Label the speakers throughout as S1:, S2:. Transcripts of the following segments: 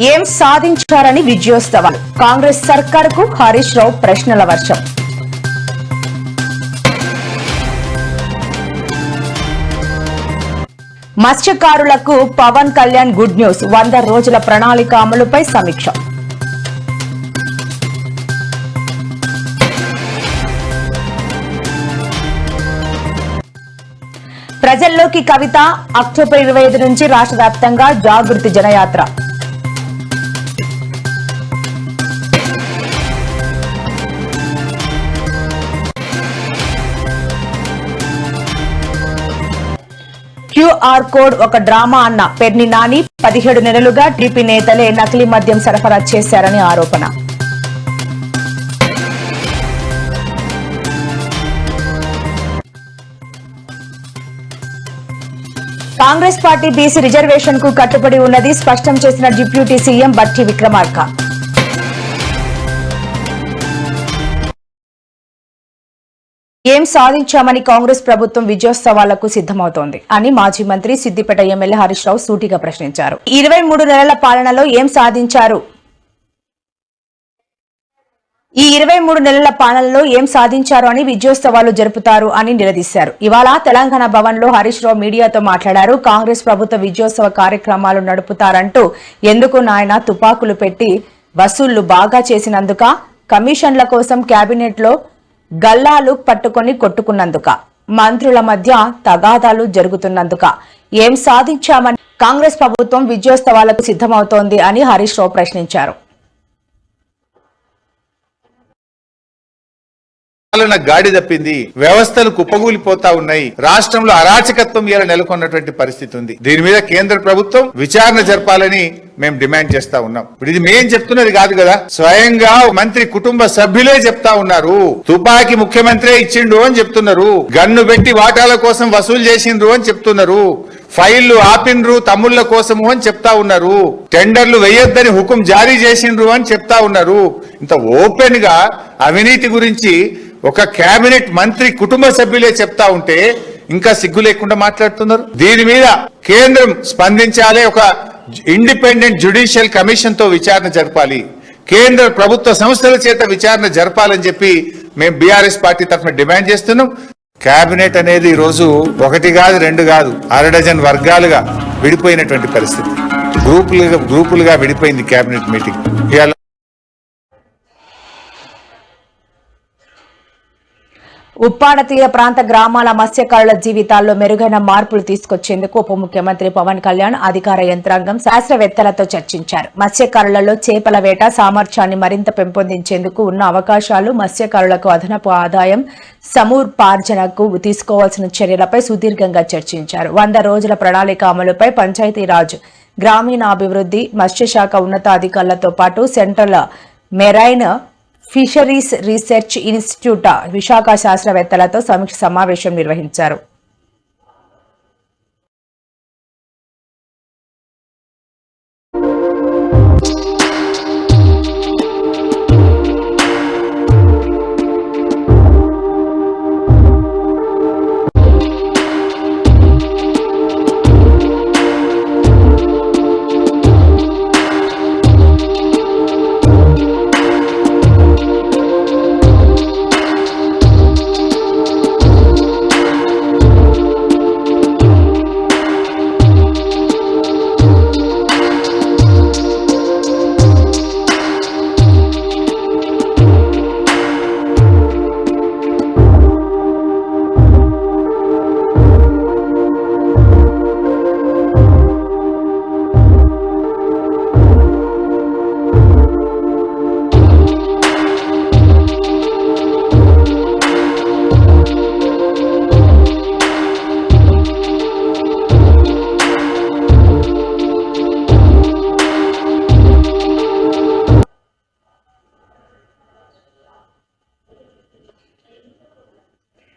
S1: ఏం సాధించారని విజయోత్సవాలు? కాంగ్రెస్ సర్కారుకు హరీష్ రావు ప్రశ్నల వర్షం. మత్స్యకారులకు పవన్ కళ్యాణ్ గుడ్ న్యూస్. వంద రోజుల ప్రణాళిక అమలుపై సమీక్ష. ప్రజల్లోకి కవిత అక్టోబర్ ఇరవై ఐదు నుంచి రాష్ట్ర వ్యాప్తంగా జాగృతి జనయాత్ర. క్యూఆర్ కోడ్ ఒక డ్రామా అన్న పెర్ని నాని పదిహేడు నెలలుగా టీపీ నేతలే నకిలీ మద్యం సరఫరా చేశారని ఆరోపణ. కాంగ్రెస్ పార్టీ బీసీ రిజర్వేషన్కు కట్టుబడి ఉన్నది స్పష్టం చేసిన డిప్యూటీ సీఎం బట్టి విక్రమార్క. ఏం సాధించామని కాంగ్రెస్ ప్రభుత్వం విజయోత్సవాలకు సిద్దమవుతోంది అని మాజీ మంత్రి సిద్దిపేట ఎమ్మెల్యే హరీష్ రావు సూటిగా ప్రశ్నించారు. ఇరవై మూడు నెలల పాలనలో ఏం సాధించారు? ఈ ఇరవై మూడు నెలల పాలనలో ఏం సాధించారు అని విజయోత్సవాలు జరుపుతారు అని నిలదీశారు. ఇవాళ తెలంగాణ భవన్లో హరీష్ రావు మీడియాతో మాట్లాడారు. కాంగ్రెస్ ప్రభుత్వ విజయోత్సవ కార్యక్రమాలు నడుపుతారంటూ ఎందుకు నాయన తుపాకులు పెట్టి వసూళ్ళు బాగా చేసినందుక? కమిషన్ల కోసం కేబినెట్లో గల్లాలు పట్టుకొని కొట్టుకున్నందుక మంత్రుల మధ్య తగాదాలు జరుగుతున్నందుక. ఏం సాధించామని కాంగ్రెస్ ప్రభుత్వం విజయోత్సవాలకు సిద్దమవుతోంది అని హరీష్ రావు ప్రశ్నించారు.
S2: పాలన గాడి తప్పింది. వ్యవస్థలు కుప్పగూలిపోతా ఉన్నాయి. రాష్ట్రంలో అరాచకత్వం ఇలా నెలకొన్నటువంటి పరిస్థితి ఉంది. దీని మీద కేంద్ర ప్రభుత్వం విచారణ జరపాలని మేము డిమాండ్ చేస్తా ఉన్నాం. ఇప్పుడు ఇది మేం చెప్తున్నది కాదు కదా? స్వయంగా మంత్రి కుటుంబ సభ్యులే చెప్తా ఉన్నారు. తుపాకి ముఖ్యమంత్రే ఇచ్చిండు అని చెప్తున్నారు. గన్ను పెట్టి వాటాల కోసం వసూలు చేసిండ్రు అని చెప్తున్నారు. ఫైళ్ళు ఆపిండ్రు తమ్ముళ్ళ కోసము అని చెప్తా ఉన్నారు. టెండర్లు వేయొద్దని హుకుం జారీ చేసిండ్రు అని చెప్తా ఉన్నారు. ఇంత ఓపెన్గా అవినీతి గురించి ఒక కేబినెట్ మంత్రి కుటుంబ సభ్యులే చెప్తా ఉంటే ఇంకా సిగ్గు లేకుండా మాట్లాడుతున్నారు. దీని మీద కేంద్రం స్పందించాలి ఒక ఇండిపెండెంట్ జ్యుడిషియల్ కమిషన్తో విచారణ జరపాలి. కేంద్ర ప్రభుత్వ సంస్థల చేత విచారణ జరపాలని చెప్పి మేము బీఆర్ఎస్ పార్టీ తరఫున డిమాండ్ చేస్తున్నాం. కేబినెట్ అనేది ఈరోజు రోజు ఒకటి కాదు రెండు కాదు అర డజన్ వర్గాలుగా విడిపోయినటువంటి పరిస్థితి. గ్రూపులుగా గ్రూపులుగా విడిపోయింది కేబినెట్ మీటింగ్. ఇవాళ
S1: ఉప్పాడ తీర ప్రాంత గ్రామాల మత్స్యకారుల జీవితాల్లో మెరుగైన మార్పులు తీసుకొచ్చేందుకు ఉప ముఖ్యమంత్రి పవన్ కళ్యాణ్ అధికార యంత్రాంగం శాస్త్రవేత్తలతో చర్చించారు. మత్స్యకారులలో చేపల వేట సామర్థ్యాన్ని మరింత పెంపొందించేందుకు ఉన్న అవకాశాలు మత్స్యకారులకు అదనపు ఆదాయం సమూర్పార్జనకు తీసుకోవాల్సిన చర్యలపై సుదీర్ఘంగా చర్చించారు. వంద రోజుల ప్రణాళిక అమలుపై పంచాయతీరాజ్ గ్రామీణాభివృద్ధి మత్స్యశాఖ ఉన్నతాధికారులతో పాటు central marine fisheries research institute Visakha శాస్త్రవేత్తలతో సమీక్ష సమావేశం నిర్వహించారు.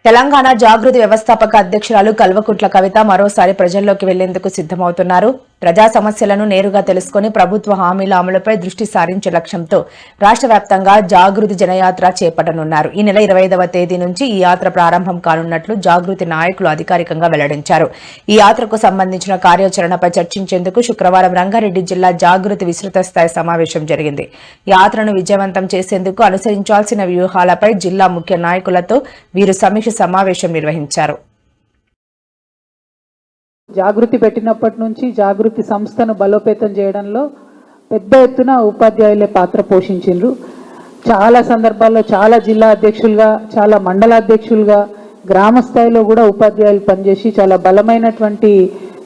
S1: తెలంగాణ జాగృతి వ్యవస్థాపక అధ్యక్షురాలు కల్వకుట్ల కవిత మరోసారి ప్రజల్లోకి వెళ్ళేందుకు సిద్దమవుతున్నారు ప్రజా సమస్యలను నేరుగా తెలుసుకుని ప్రభుత్వ హామీల అమలుపై దృష్టి సారించే లక్ష్యంతో రాష్ట్ర వ్యాప్తంగా జాగృతి జనయాత్ర చేపట్టనున్నారు. ఈ నెల ఇరవై ఐదవ తేదీ నుంచి ఈ యాత్ర ప్రారంభం కానున్నట్లు జాగృతి నాయకులు అధికారికంగా వెల్లడించారు. ఈ యాత్రకు సంబంధించిన కార్యాచరణపై చర్చించేందుకు శుక్రవారం రంగారెడ్డి జిల్లా జాగృతి విస్తృత స్థాయి సమావేశం జరిగింది. యాత్రను విజయవంతం చేసేందుకు అనుసరించాల్సిన వ్యూహాలపై జిల్లా ముఖ్య నాయకులతో వీరు సమీక్ష సమావేశం నిర్వహించారు.
S3: జాగృతి పెట్టినప్పటి నుంచి జాగృతి సంస్థను బలోపేతం చేయడంలో పెద్ద ఎత్తున ఉపాధ్యాయులే పాత్ర పోషించిండ్రు. చాలా సందర్భాల్లో చాలా జిల్లా అధ్యక్షులుగా చాలా మండల అధ్యక్షులుగా గ్రామ స్థాయిలో కూడా ఉపాధ్యాయులు పనిచేసి చాలా బలమైనటువంటి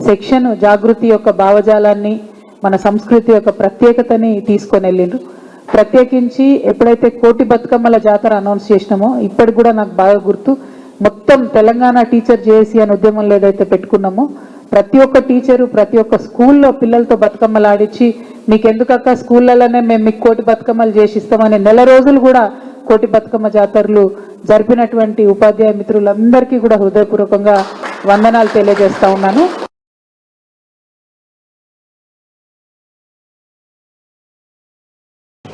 S3: సెక్షన్ జాగృతి యొక్క భావజాలాన్ని మన సంస్కృతి యొక్క ప్రత్యేకతని తీసుకొని వెళ్ళిండ్రు. ప్రత్యేకించి ఎప్పుడైతే కోటి బతుకమ్మల జాతర అనౌన్స్ చేసినామో ఇప్పటికి కూడా నాకు బాగా గుర్తు మొత్తం తెలంగాణ టీచర్ జేఏసీ అనే ఉద్యమంలో ఏదైతే పెట్టుకున్నామో ప్రతి ఒక్క టీచరు ప్రతి ఒక్క స్కూల్లో పిల్లలతో బతుకమ్మలు ఆడించి మీకెందుకక్క స్కూళ్ళలోనే మేము మీకు కోటి బతుకమ్మలు చేసి ఇస్తామని నెల రోజులు కూడా కోటి బతుకమ్మ జాతరలు జరిపినటువంటి ఉపాధ్యాయ మిత్రులందరికీ కూడా హృదయపూర్వకంగా వందనాలు తెలియజేస్తా ఉన్నాను.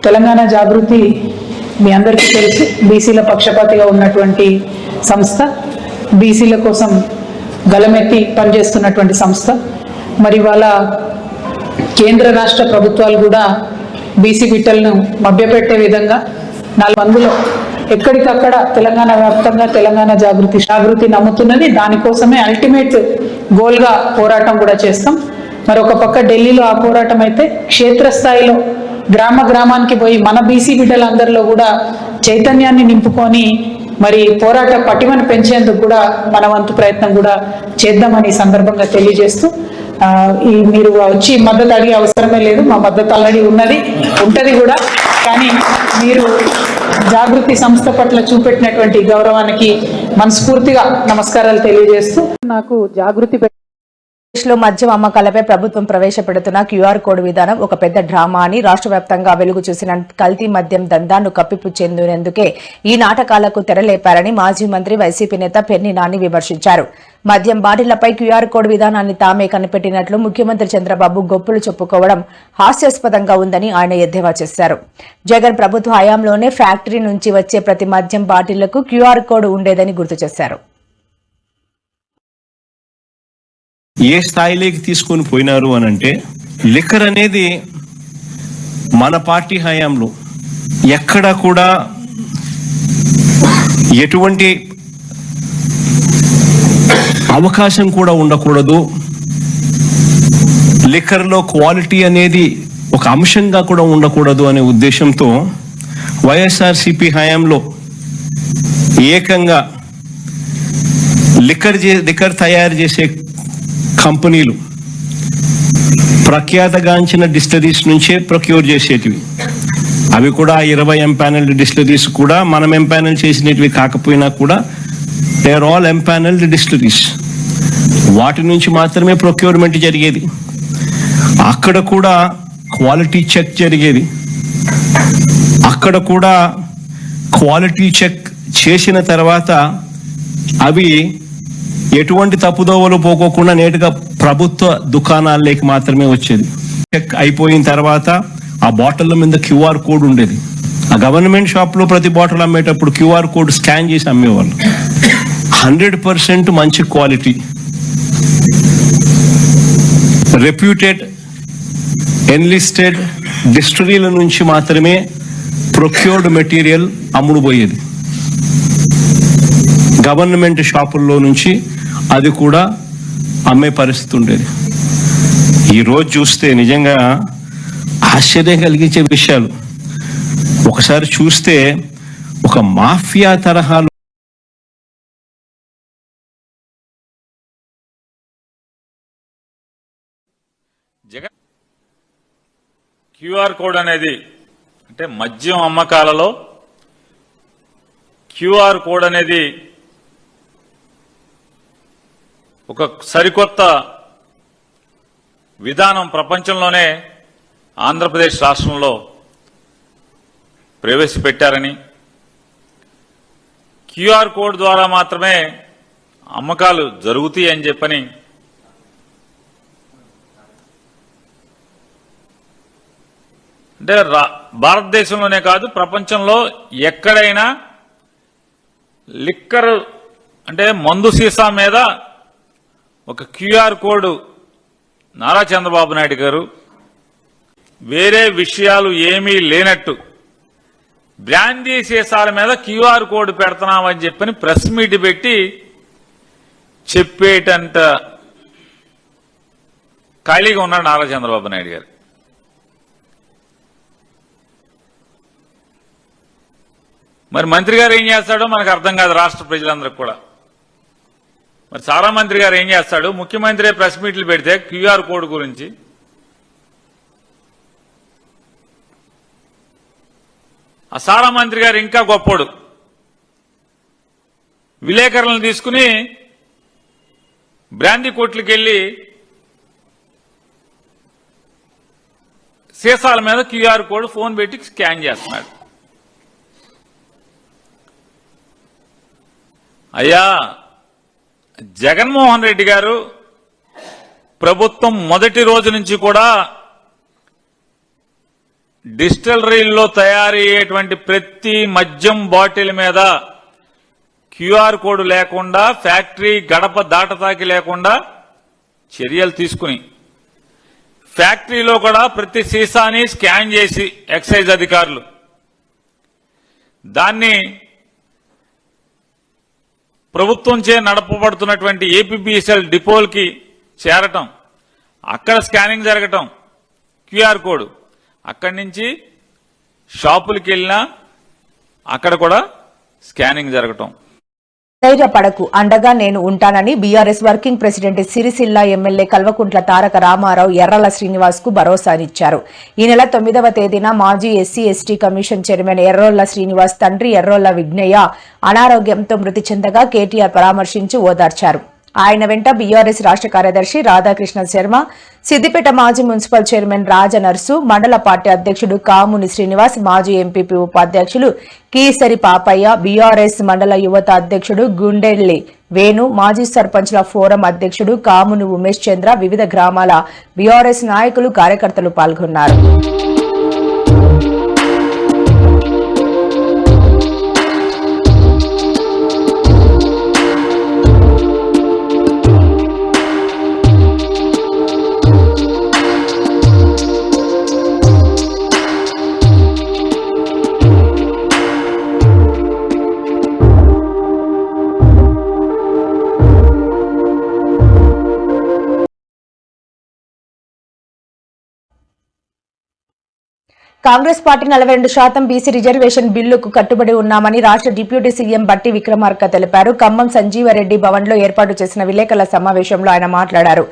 S3: తెలంగాణ జాగృతి మీ అందరికీ తెలుసు. బీసీల పక్షపాతిగా ఉన్నటువంటి సంస్థ. బీసీల కోసం గలమెత్తి పనిచేస్తున్నటువంటి సంస్థ. మరి వాళ్ళ కేంద్ర రాష్ట్ర ప్రభుత్వాలు కూడా బీసీ బిడ్డలను మభ్యపెట్టే విధంగా నాలుగు మందిలో ఎక్కడికక్కడ తెలంగాణ వ్యాప్తంగా తెలంగాణ జాగృతి జాగృతి నమ్ముతున్నది. దానికోసమే అల్టిమేట్ గోల్గా పోరాటం కూడా చేస్తాం. మరి ఒక పక్క ఢిల్లీలో ఆ పోరాటం అయితే క్షేత్రస్థాయిలో గ్రామ గ్రామానికి పోయి మన బీసీ బిడ్డలందరిలో కూడా చైతన్యాన్ని నింపుకొని మరి పోరాట పటిమను పెంచేందుకు కూడా మన వంతు ప్రయత్నం కూడా చేద్దామని సందర్భంగా తెలియజేస్తూ ఈ మీరు వచ్చి మద్దతు అడిగే అవసరమే లేదు మా మద్దతు ఆల్రెడీ ఉన్నది ఉంటది కూడా. కానీ మీరు జాగృతి సంస్థ పట్ల చూపెట్టినటువంటి గౌరవానికి మనస్ఫూర్తిగా నమస్కారాలు తెలియజేస్తూ నాకు జాగృతి
S1: దేశంలో మద్యం అమ్మకాలపై ప్రభుత్వం ప్రవేశపెడుతున్న క్యూఆర్ కోడ్ విధానం ఒక పెద్ద డ్రామా అని రాష్ట్ర వ్యాప్తంగా వెలుగు చూసిన కల్తీ మద్యం దందాను కప్పిపుచ్చేందుకే ఈ నాటకాలకు తెరలేపారని మాజీ మంత్రి వైసీపీ నేత పెర్ని నాని విమర్శించారు. మద్యం బాటిళ్ళపై క్యూఆర్ కోడ్ విధానాన్ని తామే కనిపెట్టినట్లు ముఖ్యమంత్రి చంద్రబాబు గొప్పులు చెప్పుకోవడం హాస్యాస్పదంగా ఉందని ఆయన ఎద్దేవా చేశారు. జగన్ ప్రభుత్వ హయాంలోనే ఫ్యాక్టరీ నుంచి వచ్చే ప్రతి మద్యం బాటిళ్ళకు క్యూఆర్ కోడ్ ఉండేదని గుర్తు చేశారు.
S4: ఏ స్థాయిలోకి తీసుకొని పోయినారు అని అంటే లిక్కర్ అనేది మన పార్టీ హయాంలో ఎక్కడ కూడా ఎటువంటి అవకాశం కూడా ఉండకూడదు. లిక్కర్లో క్వాలిటీ అనేది ఒక అంశంగా కూడా ఉండకూడదు అనే ఉద్దేశంతో వైఎస్ఆర్సిపి హయాంలో ఏకంగా లిక్కర్ చే లిక్కర్ తయారు చేసే కంపెనీలు ప్రఖ్యాతగాంచిన డిస్టరీస్ నుంచే ప్రొక్యూర్ చేసేటివి. అవి కూడా ఇరవై ఎంపానల్డ్ డిస్టరీస్ కూడా మనం ఎంపానల్ చేసినవి కాకపోయినా కూడా they are all empanelled distilleries వాటి నుంచి మాత్రమే ప్రొక్యూర్మెంట్ జరిగేది. అక్కడ కూడా క్వాలిటీ చెక్ జరిగేది. అక్కడ కూడా క్వాలిటీ చెక్ చేసిన తర్వాత అవి ఎటువంటి తప్పుదోవలు పోకోకుండా నేటుగా ప్రభుత్వ దుకాణాల్లోకి మాత్రమే వచ్చేది. చెక్ అయిపోయిన తర్వాత ఆ బాటిల్ మీద క్యూఆర్ కోడ్ ఉండేది. ఆ గవర్నమెంట్ షాప్లో ప్రతి బాటిల్ అమ్మేటప్పుడు క్యూఆర్ కోడ్ స్కాన్ చేసి అమ్మేవాళ్ళు. హండ్రెడ్ పర్సెంట్ మంచి క్వాలిటీ. రెప్యూటెడ్ ఎన్లిస్టెడ్ డిస్టరీల నుంచి మాత్రమే ప్రొక్యూర్డ్ మెటీరియల్ అమ్ముడుపోయేది. గవర్నమెంట్ షాపుల్లో నుంచి అది కూడా అమ్మే పరిస్థితి ఉండేది ఈ రోజు చూస్తే నిజంగా ఆశ్చర్యం కలిగించే విషయాలు. ఒకసారి చూస్తే ఒక మాఫియా తరహాలో
S5: జగన్ క్యూఆర్ కోడ్ అనేది అంటే మద్యం అమ్మకాలలో క్యూఆర్ కోడ్ అనేది ఒక సరికొత్త విధానం ప్రపంచంలోనే ఆంధ్రప్రదేశ్ రాష్ట్రంలో ప్రవేశపెట్టారని క్యూఆర్ కోడ్ ద్వారా మాత్రమే అమ్మకాలు జరుగుతాయి అని చెప్పని అంటే రా- భారతదేశంలోనే కాదు ప్రపంచంలో ఎక్కడైనా లిక్కర్ అంటే మందు సీసా మీద ఒక క్యూఆర్ కోడ్ నారా చంద్రబాబు నాయుడు గారు వేరే విషయాలు ఏమీ లేనట్టు బ్రాందీ సీసాల మీద క్యూఆర్ కోడ్ పెడుతున్నామని చెప్పని ప్రెస్ మీట్ పెట్టి చెప్పేటంత ఖాళీగా ఉన్నాడు నారా చంద్రబాబు నాయుడు గారు. మరి మంత్రి గారు ఏం చేస్తాడో మనకు అర్థం కాదు రాష్ట్ర ప్రజలందరికీ కూడా. మరి సారా మంత్రి గారు ఏం చేస్తాడు? ముఖ్యమంత్రి ప్రెస్ మీట్లు పెడితే క్యూఆర్ కోడ్ గురించి ఆ సారా మంత్రి గారు ఇంకా గొప్పోడు. విలేకరులను తీసుకుని బ్రాందీ కోట్లకి వెళ్ళి సీసాల మీద క్యూఆర్ కోడ్ ఫోన్ పెట్టి స్కాన్ చేస్తున్నాడు. అయ్యా జగన్మోహన్ రెడ్డి గారు ప్రభుత్వం మొదటి రోజు నుంచి కూడా డిస్టిలరీల్లో తయారయ్యేటువంటి ప్రతి మద్యం బాటిల్ మీద క్యూఆర్ కోడ్ లేకుండా ఫ్యాక్టరీ గడప దాటతాకి లేకుండా చర్యలు తీసుకుని ఫ్యాక్టరీలో కూడా ప్రతి సీసాని స్కాన్ చేసి ఎక్సైజ్ అధికారులు. దాన్ని ప్రభుత్వంచే నడపబడుతున్నటువంటి ఏపీబీఎస్ఎల్ డిపోల్కి చేరటం అక్కడ స్కానింగ్ జరగటం క్యూఆర్ కోడ్. అక్కడి నుంచి షాపులకి వెళ్ళినా అక్కడ కూడా స్కానింగ్ జరగటం.
S1: ధైర్యపడకు. అండగా నేను ఉంటానని BRS working president Sircilla MLA Kalvakuntla Taraka Ramarao Errala శ్రీనివాస్కు భరోసానిచ్చారు. ఈ నెల తొమ్మిదవ తేదీన మాజీ SC ST commission chairman Errolla Srinivas తండ్రి ఎర్రోళ్ళ విఘ్నయ్య అనారోగ్యంతో మృతి చెందగా కేటీఆర్ పరామర్శించి ఓదార్చారు. ఆయన వెంట బీఆర్ఎస్ రాష్ట్ర కార్యదర్శి రాధాకృష్ణ శర్మ సిద్దిపేట మాజీ మున్సిపల్ చైర్మన్ రాజ నర్సు మండల పార్టీ అధ్యక్షుడు కాముని శ్రీనివాస్ మాజీ ఎంపీపీ ఉపాధ్యక్షులు కీసరి పాపయ్య బీఆర్ఎస్ మండల యువత అధ్యక్షుడు గుండెల్లి వేణు మాజీ సర్పంచ్ల ఫోరం అధ్యక్షుడు కాముని ఉమేష్ చంద్ర వివిధ గ్రామాల బీఆర్ఎస్ నాయకులు కార్యకర్తలు పాల్గొన్నారు. కాంగ్రెస్ పార్టీ నలభై రెండు శాతం బీసీ రిజర్వేషన్ బిల్లుకు కట్టుబడి ఉన్నామని రాష్ట్ర డిప్యూటీ సీఎం బట్టి విక్రమార్క తెలిపారు. ఖమ్మం సంజీవరెడ్డి భవన్లో ఏర్పాటు చేసిన విలేకరుల సమావేశంలో ఆయన మాట్లాడారు.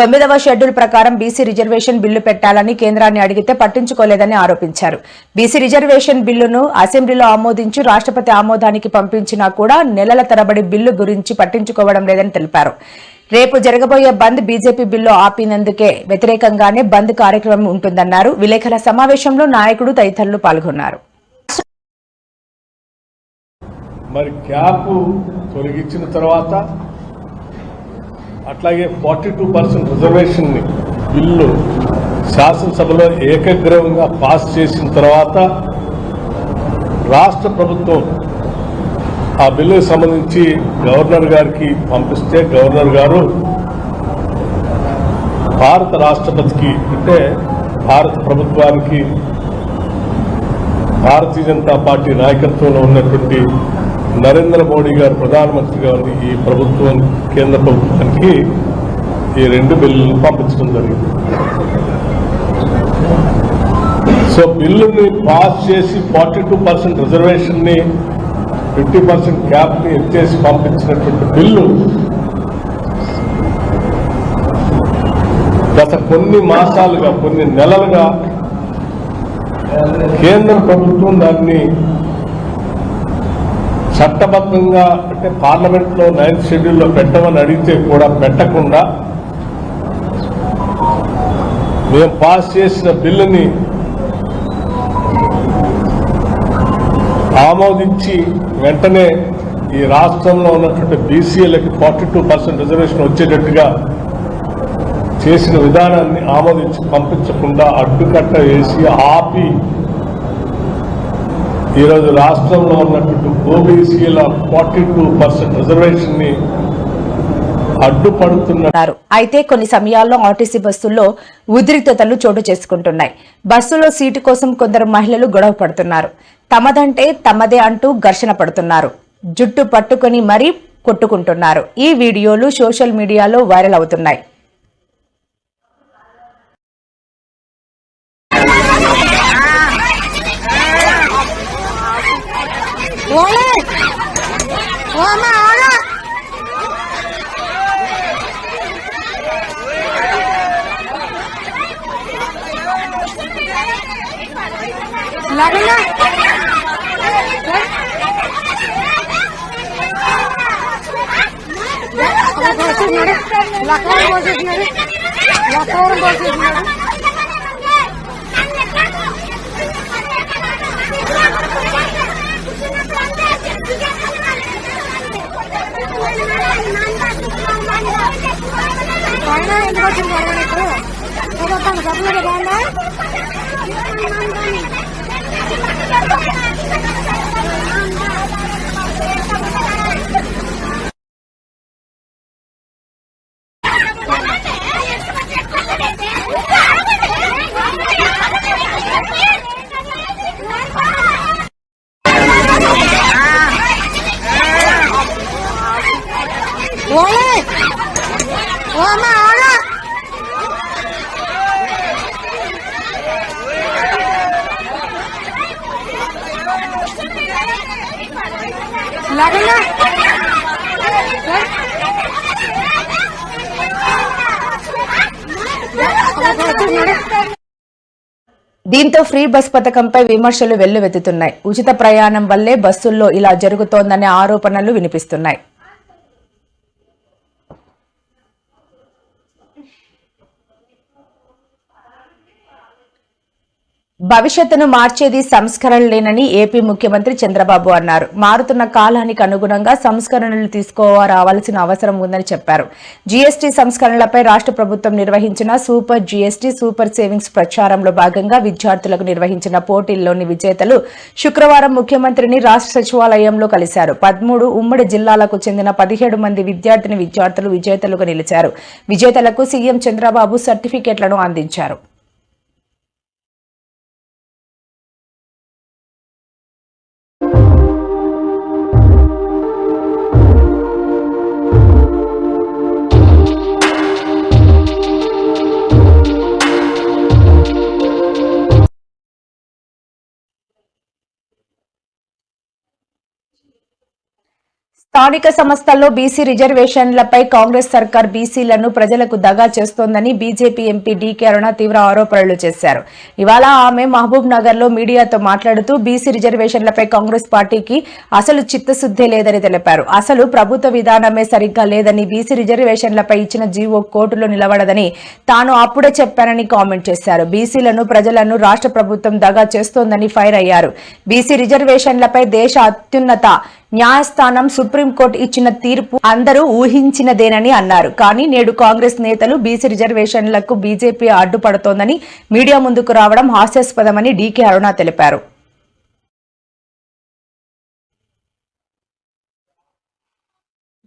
S1: తొమ్మిదవ షెడ్యూల్ ప్రకారం బీసీ రిజర్వేషన్ బిల్లు పెట్టాలని కేంద్రాన్ని అడిగితే పట్టించుకోలేదని ఆరోపించారు. బీసీ రిజర్వేషన్ బిల్లును అసెంబ్లీలో ఆమోదించి రాష్ట్రపతి ఆమోదానికి పంపించినా కూడా నెలల తరబడి బిల్లు గురించి పట్టించుకోవడం లేదని తెలిపారు. రేపు జరగబోయే బంద్ బీజేపీ బిల్లు ఆపినందుకే వ్యతిరేకంగానే బంద్ కార్యక్రమం ఉంటుందన్నారు. విలేకరుల సమావేశంలో నాయకుడు తదితరులు పాల్గొన్నారు.
S6: మరి క్యాప్ తొలగించిన తర్వాత అట్లాగే forty two percent reservation bill శాసనసభలో ఏకగ్రవంగా పాస్ చేసిన తర్వాత రాష్ట్ర ప్రభుత్వం ఆ బిల్లుకు సంబంధించి గవర్నర్ గారికి పంపిస్తే గవర్నర్ గారు భారత రాష్ట్రపతికి అంటే భారత ప్రభుత్వానికి భారతీయ జనతా పార్టీ నాయకత్వంలో ఉన్నటువంటి నరేంద్ర మోడీ గారు ప్రధానమంత్రి గారిని ఈ ప్రభుత్వం కేంద్ర ప్రభుత్వానికి ఈ రెండు బిల్లులను పంపించడం జరిగింది. సో బిల్లుని పాస్ చేసి ఫార్టీ టూ పర్సెంట్ రిజర్వేషన్ని ఫిఫ్టీ పర్సెంట్ క్యాప్ని ఎత్తేసి పంపించినటువంటి బిల్లు. గత కొన్ని మాసాలుగా కొన్ని నెలలుగా కేంద్ర ప్రభుత్వం దాన్ని చట్టబద్ధంగా అంటే పార్లమెంట్లో నైన్త్ షెడ్యూల్లో పెట్టమని అడిగితే కూడా పెట్టకుండా మేము పాస్ చేసిన బిల్లుని ఆమోదించి వెంటనే ఈ రాష్ట్రంలో ఉన్నటువంటి బీసీఎలకి ఫార్టీ టూ పర్సెంట్ రిజర్వేషన్ వచ్చేటట్టుగా చేసిన విధానాన్ని ఆమోదించి పంపించకుండా అడ్డుకట్ట వేసి ఆపి ఈరోజు రాష్ట్రంలో ఉన్నటువంటి ఓబీసీల ఫార్టీ టూ పర్సెంట్ రిజర్వేషన్ని
S1: అడ్డుపడుతున్నారు అయితే కొన్ని సమయాల్లో ఆర్టీసీ బస్సుల్లో ఉద్రిక్తతలు చోటు చేసుకుంటున్నాయి. బస్సులో సీటు కోసం కొందరు మహిళలు గొడవ పడుతున్నారు. తమదంటే తమదే అంటూ ఘర్షణ పడుతున్నారు. జుట్టు పట్టుకొని మరీ కొట్టుకుంటున్నారు. ఈ వీడియోలు సోషల్ మీడియాలో వైరల్ అవుతున్నాయి.
S7: ఓలే ఓ అమ్మ ఓలా లగన్నా లక్కవరం పోసేసినాడు లక్కవరం పోసేసినాడు అయినా ఎందుకు వచ్చింది గొడవ నీకు చదువుతాను చెప్పలేదు బాగుందా Dad.
S1: దీంతో ఫ్రీ బస్ పథకంపై విమర్శలు వెల్లువెత్తుతున్నాయి. ఉచిత ప్రయాణం వల్లే బస్సుల్లో ఇలా జరుగుతోందనే ఆరోపణలు వినిపిస్తున్నాయి. భవిష్యత్తును మార్చేది సంస్కరణలేనని ఏపీ ముఖ్యమంత్రి చంద్రబాబు అన్నారు. మారుతున్న కాలానికి అనుగుణంగా సంస్కరణలు తీసుకోవాల్సిన అవసరం ఉందని చెప్పారు. జీఎస్టీ సంస్కరణలపై రాష్ట్ర ప్రభుత్వం నిర్వహించిన సూపర్ జీఎస్టీ సూపర్ సేవింగ్స్ ప్రచారంలో భాగంగా విద్యార్థులకు నిర్వహించిన పోటీల్లోని విజేతలు శుక్రవారం ముఖ్యమంత్రిని రాష్ట్ర సచివాలయంలో కలిశారు. పదమూడు ఉమ్మడి జిల్లాలకు చెందిన పదిహేడు మంది విద్యార్థిని విద్యార్థులు విజేతలుగా నిలిచారు. విజేతలకు సీఎం చంద్రబాబు సర్టిఫికెట్లను అందించారు. స్థానిక సంస్థల్లో బీసీ రిజర్వేషన్లపై కాంగ్రెస్ సర్కార్ బీసీలను ప్రజలకు దగా చేస్తోందని బీజేపీ ఎంపీ డీకే అరుణ తీవ్ర ఆరోపణలు చేశారు. ఇవాళ ఆమె మహబూబ్ నగర్లో మీడియాతో మాట్లాడుతూ బీసీ రిజర్వేషన్లపై కాంగ్రెస్ పార్టీకి అసలు చిత్తశుద్ధే లేదని తెలిపారు. అసలు ప్రభుత్వ విధానమే సరిగ్గా లేదని బీసీ రిజర్వేషన్లపై ఇచ్చిన జీవో కోర్టులో నిలబడదని తాను అప్పుడే చెప్పానని కామెంట్ చేశారు. బీసీలను ప్రజలను రాష్ట్ర ప్రభుత్వం దగా చేస్తోందని ఫైర్ అయ్యారు. బీసీ రిజర్వేషన్లపై దేశ అత్యున్నత న్యాయస్థానం సుప్రీంకోర్టు ఇచ్చిన తీర్పు అందరూ ఊహించినదేనని అన్నారు. కానీ నేడు కాంగ్రెస్ నేతలు బీసీ రిజర్వేషన్లకు బీజేపీ అడ్డుపడుతోందని మీడియా ముందుకు రావడం హాస్యాస్పదమని డీకే అరుణ తెలిపారు.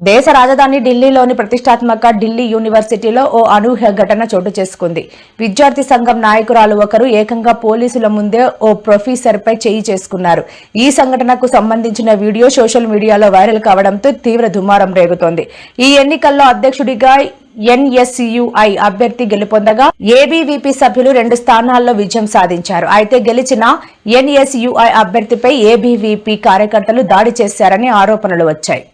S1: దేశ రాజధాని ఢిల్లీలోని ప్రతిష్టాత్మక ఢిల్లీ యూనివర్సిటీలో ఓ అనూహ్య ఘటన చోటు చేసుకుంది. విద్యార్థి సంఘం నాయకురాలు ఒకరు ఏకంగా పోలీసుల ముందే ఓ ప్రొఫెసర్పై చేయి చేసుకున్నారు. ఈ సంఘటనకు సంబంధించిన వీడియో సోషల్ మీడియాలో వైరల్ కావడంతో తీవ్ర దుమారం రేగుతోంది. ఈ ఎన్నికల్లో అధ్యక్షుడిగా ఎన్ఎస్యుఐ అభ్యర్థి గెలుపొందగా ఏబీవీపీ సభ్యులు రెండు స్థానాల్లో విజయం సాధించారు. అయితే గెలిచిన ఎన్ఎస్యుఐ అభ్యర్థిపై ఏబీవీపీ కార్యకర్తలు దాడి చేశారని ఆరోపణలు వచ్చాయి.